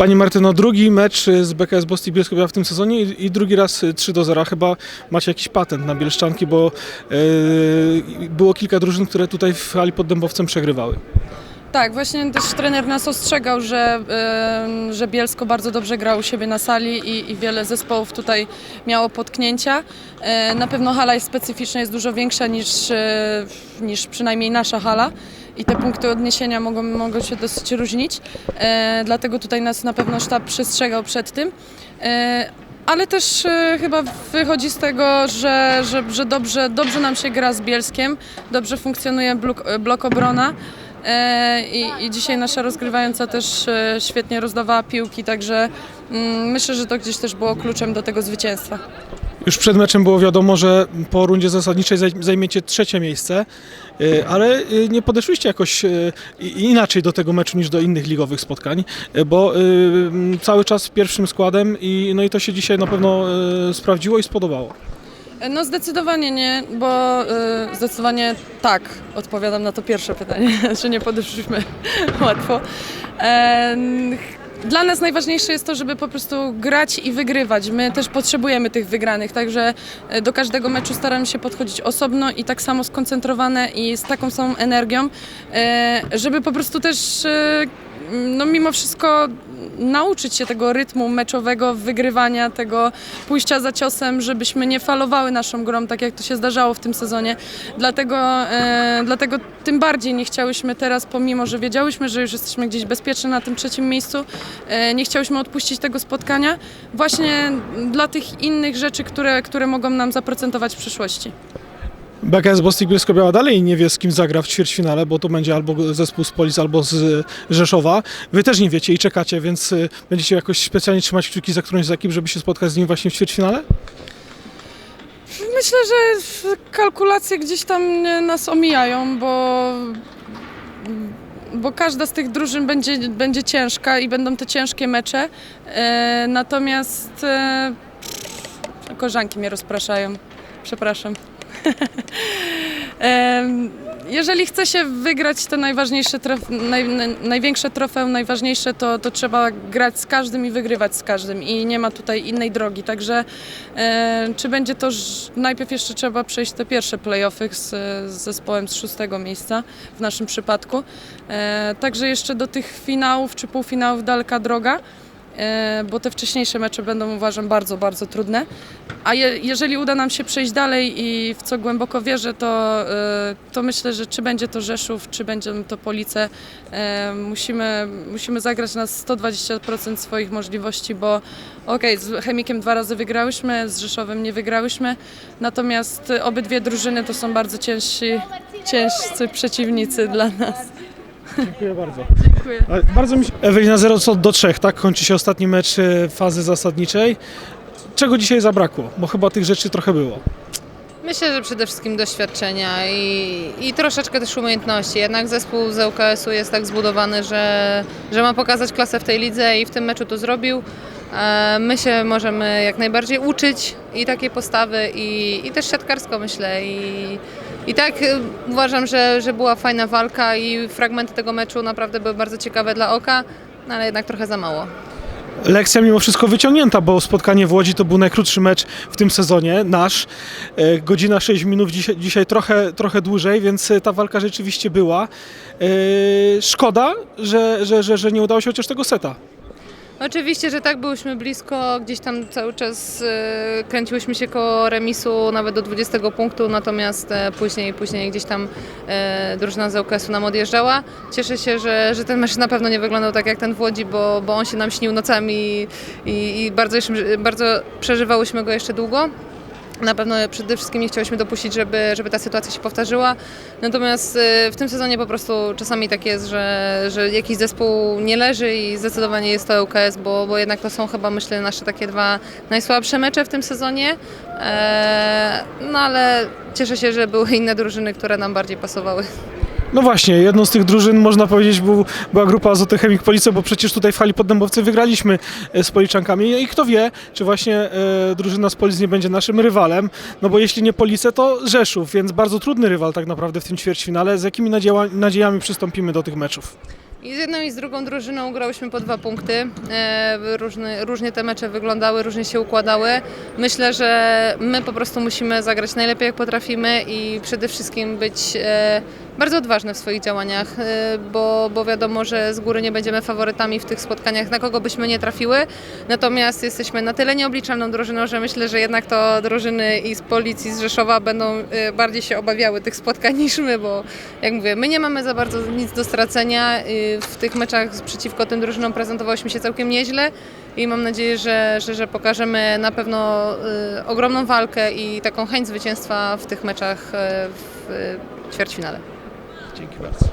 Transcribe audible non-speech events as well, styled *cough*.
Pani Martyno, drugi mecz z BKS Bosti Bielsko-Biała w tym sezonie i, i drugi raz y, 3 do 0. Chyba macie jakiś patent na Bielszczanki, bo y, było kilka drużyn, które tutaj w hali pod Dębowcem przegrywały. Tak, właśnie też trener nas ostrzegał, że, em, że Bielsko bardzo dobrze grał u siebie na sali i, i wiele zespołów tutaj miało potknięcia. E, Na pewno hala jest specyficzna, jest dużo większa niż, e, niż przynajmniej nasza hala i te punkty odniesienia mogą, mogą się dosyć różnić. E, Dlatego tutaj nas na pewno sztab przestrzegał przed tym. E, ale też e, chyba wychodzi z tego, że, że, że dobrze, dobrze nam się gra z Bielskiem, dobrze funkcjonuje blok, blok obrona. E, I, I dzisiaj nasza rozgrywająca też e, świetnie rozdawała piłki, także mm, myślę, że to gdzieś też było kluczem do tego zwycięstwa. Już przed meczem było wiadomo, że po rundzie zasadniczej zaj- zajmiecie trzecie miejsce, y, ale y, nie podeszliście jakoś y, inaczej do tego meczu niż do innych ligowych spotkań, bo cały czas pierwszym składem i, no i to się dzisiaj na pewno sprawdziło i spodobało. No zdecydowanie nie, bo zdecydowanie tak odpowiadam na to pierwsze pytanie, *laughs* że nie podeszliśmy *laughs* łatwo. Dla nas najważniejsze jest to, żeby po prostu grać i wygrywać. My też potrzebujemy tych wygranych, także e, do każdego meczu staramy się podchodzić osobno i tak samo skoncentrowane i z taką samą energią, e, żeby po prostu też e, no mimo wszystko nauczyć się tego rytmu meczowego, wygrywania, tego pójścia za ciosem, żebyśmy nie falowały naszą grą, tak jak to się zdarzało w tym sezonie. Dlatego, e, dlatego tym bardziej nie chciałyśmy teraz, pomimo że wiedziałyśmy, że już jesteśmy gdzieś bezpieczni na tym trzecim miejscu, e, nie chciałyśmy odpuścić tego spotkania właśnie dla tych innych rzeczy, które, które mogą nam zaprocentować w przyszłości. BKS Bostik Bielsko-Biała dalej nie wie z kim zagra w ćwierćfinale, bo to będzie albo zespół z Polic, albo z Rzeszowa. Wy też nie wiecie i czekacie, więc y, będziecie jakoś specjalnie trzymać kciuki za którąś z ekip, żeby się spotkać z nim właśnie w ćwierćfinale? Myślę, że kalkulacje gdzieś tam e, nas omijają, bo, bo każda z tych drużyn będzie, będzie ciężka i będą te ciężkie mecze. E, natomiast e, mnie rozpraszają. Przepraszam. Jeżeli chce się wygrać te najważniejsze, trof- naj, naj, największe trofeum, najważniejsze, to, to trzeba grać z każdym i wygrywać z każdym i nie ma tutaj innej drogi. Także e, czy będzie to, najpierw jeszcze trzeba przejść te pierwsze playoffy z, z zespołem z szóstego miejsca w naszym przypadku. E, także jeszcze do tych finałów czy półfinałów daleka droga. E, Bo te wcześniejsze mecze będą uważam bardzo, bardzo trudne. A je, jeżeli uda nam się przejść dalej i w co głęboko wierzę, to, e, to myślę, że czy będzie to Rzeszów, czy będzie to Police, e, musimy, musimy zagrać na 120% swoich możliwości, bo okej, z Chemikiem dwa razy wygrałyśmy, z Rzeszowem nie wygrałyśmy, natomiast obydwie drużyny to są bardzo ciężsi, ciężcy przeciwnicy dla nas. Dziękuję bardzo. Dziękuję. Bardzo mi się... Ewelina 0 co do 3, tak? Kończy się ostatni mecz e, fazy zasadniczej. Czego dzisiaj zabrakło? Bo chyba tych rzeczy trochę było. Myślę, że przede wszystkim doświadczenia i, i troszeczkę też umiejętności. Jednak zespół z ŁKS-u jest tak zbudowany, że, że ma pokazać klasę w tej lidze i w tym meczu to zrobił. E, My się możemy jak najbardziej uczyć i takiej postawy i, i też siatkarsko myślę. I, i tak e, uważam, że, że była fajna walka i fragmenty tego meczu naprawdę były bardzo ciekawe dla oka, no ale jednak trochę za mało. Lekcja mimo wszystko wyciągnięta, bo spotkanie w Łodzi to był najkrótszy mecz w tym sezonie, nasz. E, Godzina 6 minut, dzisiaj, dzisiaj trochę, trochę dłużej, więc e, ta walka rzeczywiście była. Szkoda, że, że, że, że nie udało się chociaż tego seta. Oczywiście, że tak, byłyśmy blisko, gdzieś tam cały czas e, kręciłyśmy się koło remisu nawet do 20 punktu, natomiast e, później, później gdzieś tam e, drużyna z ŁKS-u nam odjeżdżała. Cieszę się, że, że ten mecz na pewno nie wyglądał tak jak ten w Łodzi, bo, bo on się nam śnił nocami i, i bardzo, jeszcze- bardzo przeżywałyśmy go jeszcze długo. Na pewno przede wszystkim nie chciałyśmy dopuścić, żeby, żeby ta sytuacja się powtarzyła. Natomiast y, w tym sezonie po prostu czasami tak jest, że, że jakiś zespół nie leży i zdecydowanie jest to ŁKS, bo, bo jednak to są chyba myślę nasze takie dwa najsłabsze mecze w tym sezonie. Eee, no ale cieszę się, że były inne drużyny, które nam bardziej pasowały. No właśnie, jedną z tych drużyn można powiedzieć był, była grupa Azoty Chemik Police, bo przecież tutaj w hali pod Dębowcy wygraliśmy e, z Policzanami i kto wie, czy właśnie e, drużyna z Polic nie będzie naszym rywalem, no bo jeśli nie Police, to Rzeszów, więc bardzo trudny rywal tak naprawdę w tym ćwierćfinale. Z jakimi nadzieja, nadziejami przystąpimy do tych meczów? I z jedną i z drugą drużyną grałyśmy po dwa punkty. E, różny, różnie te mecze wyglądały, różnie się układały. Myślę, że my po prostu musimy zagrać najlepiej jak potrafimy i przede wszystkim być e, bardzo odważne w swoich działaniach, e, bo, bo wiadomo, że z góry nie będziemy faworytami w tych spotkaniach, na kogo byśmy nie trafiły. Natomiast jesteśmy na tyle nieobliczalną drużyną, że myślę, że jednak to drużyny i z Policji, z Rzeszowa będą e, bardziej się obawiały tych spotkań *laughs* niż my, bo jak mówię, my nie mamy za bardzo nic do stracenia. y, W tych meczach przeciwko tym drużynom prezentowałyśmy się całkiem nieźle i mam nadzieję, że, że, że pokażemy na pewno y, ogromną walkę i taką chęć zwycięstwa w tych meczach y, w y, ćwierćfinale. Dzięki bardzo.